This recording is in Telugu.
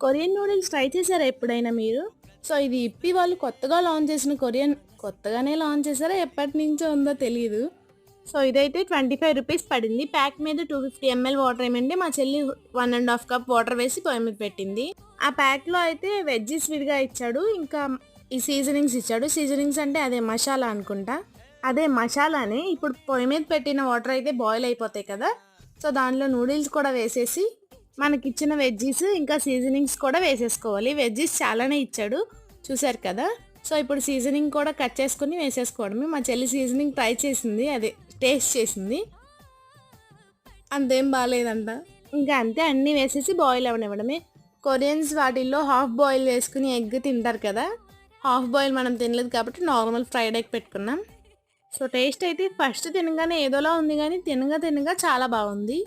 కొరియన్ నూడిల్స్ ట్రై చేశారా ఎప్పుడైనా మీరు? సో ఇది ఇప్పి వాళ్ళు కొత్తగా లాంచ్ చేసిన కొరియన్ కొత్తగానే లాంచ్ చేశారా? ఎప్పటి నుంచో ఉందో తెలియదు సో ఇదైతే ట్వంటీ ఫైవ్ రూపీస్ పడింది. ప్యాక్ మీద టూ ఫిఫ్టీ ఎంఎల్ వాటర్ ఏమంటే మా చెల్లి one and half cup water వేసి పొయ్యి మీద పెట్టింది. ఆ ప్యాక్లో అయితే వెజ్జెస్ విడిగా ఇచ్చాడు. ఇంకా ఈ సీజనింగ్స్ ఇచ్చాడు. సీజనింగ్స్ అంటే అదే మసాలా అనుకుంటా. అదే మసాలానే. ఇప్పుడు పొయ్యి మీద పెట్టిన వాటర్ అయితే బాయిల్ అయిపోతాయి కదా. సో దానిలో నూడిల్స్ కూడా వేసేసి మనకి ఇచ్చిన వెజ్జీస్ ఇంకా సీజనింగ్స్ కూడా వేసేసుకోవాలి. వెజ్జీస్ చాలానే ఇచ్చాడు. చూసారు కదా? సో ఇప్పుడు సీజనింగ్ కూడా కట్ చేసుకుని వేసేసుకోవడమే. మా చెల్లి సీజనింగ్ ట్రై చేసింది. అదే టేస్ట్ చేసింది. అంతేం బాగాలేదంట ఇంకా అంతే అన్నీ వేసేసి బాయిల్ అవనివ్వడమే. కొరియన్స్ వాటిల్లో హాఫ్ బాయిల్ వేసుకుని ఎగ్ తింటారు కదా? హాఫ్ బాయిల్ మనం తినలేదు కాబట్టి నార్మల్ ఫ్రైడ్ ఎగ్ పెట్టుకున్నాం. సో టేస్ట్ అయితే ఫస్ట్ తినగానే ఏదోలా ఉంది కానీ తినగా తినగా చాలా బాగుంది.